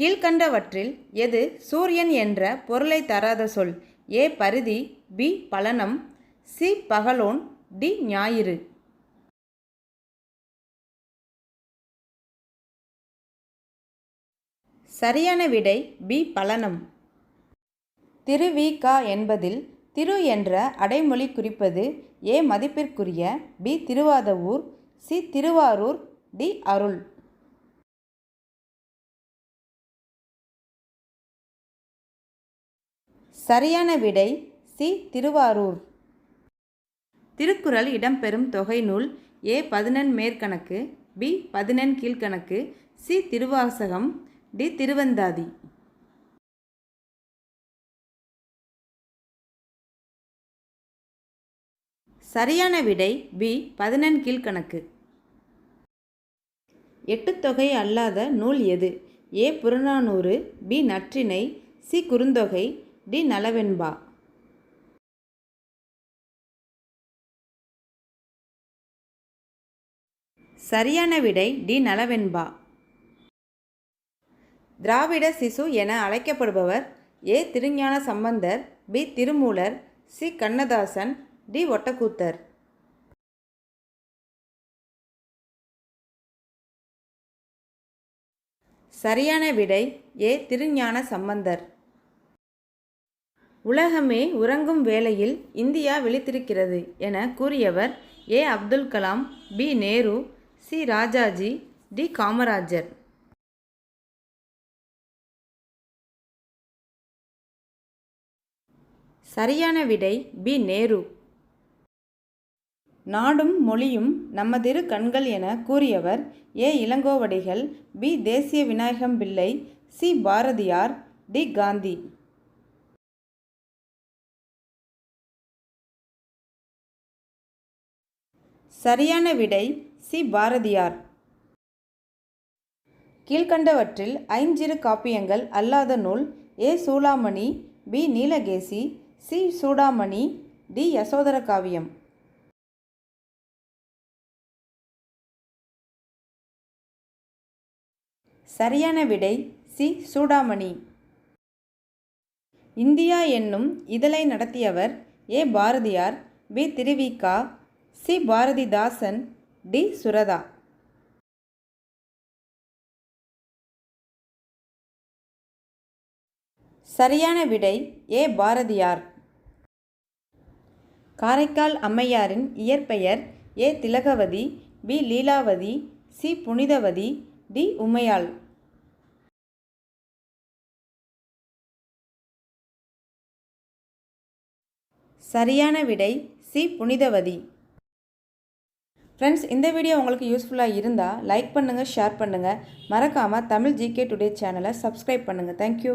கீழ்க்கண்டவற்றில் எது சூரியன் என்ற பொருளை தராத சொல்? ஏ. பரிதி பி. பலனம் சி. பகலோன் டி. ஞாயிறு. சரியான விடை பி. பலனம். திருவிகா என்பதில் திரு என்ற அடைமொழி குறிப்பது ஏ. மதிப்பிற்குரிய B. Thiruvadavur C. Thiruvarur D. அருள். சரியான விடை சி திருவாரூர். திருக்குறள் இடம்பெறும் தொகை நூல் ஏ பதினெண் மேற்கணக்கு பி பதினெண் கீழ்கணக்கு சி திருவாசகம் டி திருவந்தாதி. சரியான விடை பி பதினெண் கீழ்கணக்கு. எட்டுத்தொகை அல்லாத நூல் எது? A Purananuru B Natrinai C Kurunthogai D Nalavenba. சரியான விடை டி நலவெண்பா. திராவிட சிசு என அழைக்கப்படுபவர் A Thirugnana Sambandar B Thirumoolar C Kannadasan D Ottakoothar. சரியான விடை ஏ திருஞான சம்பந்தர். உலகமே உறங்கும் வேளையில் இந்தியா விழித்திருக்கிறது என கூறியவர் A. Abdul Kalam B. Nehru C. Rajaji D. Kamarajar. சரியான விடை பி. நேரு. நாடும் மொழியும் நமதிரு கண்கள் என கூறியவர் ஏ. இளங்கோவடிகள் பி. தேசிய விநாயகம் பிள்ளை சி. பாரதியார் டி. காந்தி. சரியான விடை சி. பாரதியார். கீழ்கண்டவற்றில் ஐஞ்சிறு காப்பியங்கள் அல்லாத நூல் A. Choolamani B. Neelakesi C. Choodamani D. Yasodhara Kaviyam. சரியான விடை சி. சூடாமணி. இந்தியா என்னும் இதழை நடத்தியவர் A. Bharathiyar B. Thiruvika C. Bharathidasan D. Suratha. சரியான விடை ஏ. பாரதியார். காரைக்கால் அம்மையாரின் இயற்பெயர் A. Thilagavathi B. Leelavathi C. Punithavathi D. Umaiyal. சரியான விடை சி. புனிதவதி. ஃப்ரெண்ட்ஸ் இந்த வீடியோ உங்களுக்கு யூஸ்ஃபுல்லாக இருந்தால் லைக் பண்ணுங்கள் ஷேர் பண்ணுங்கள் மறக்காமல் தமிழ் ஜிகே டுடே சேனலை சப்ஸ்கிரைப் பண்ணுங்கள் தேங்க்யூ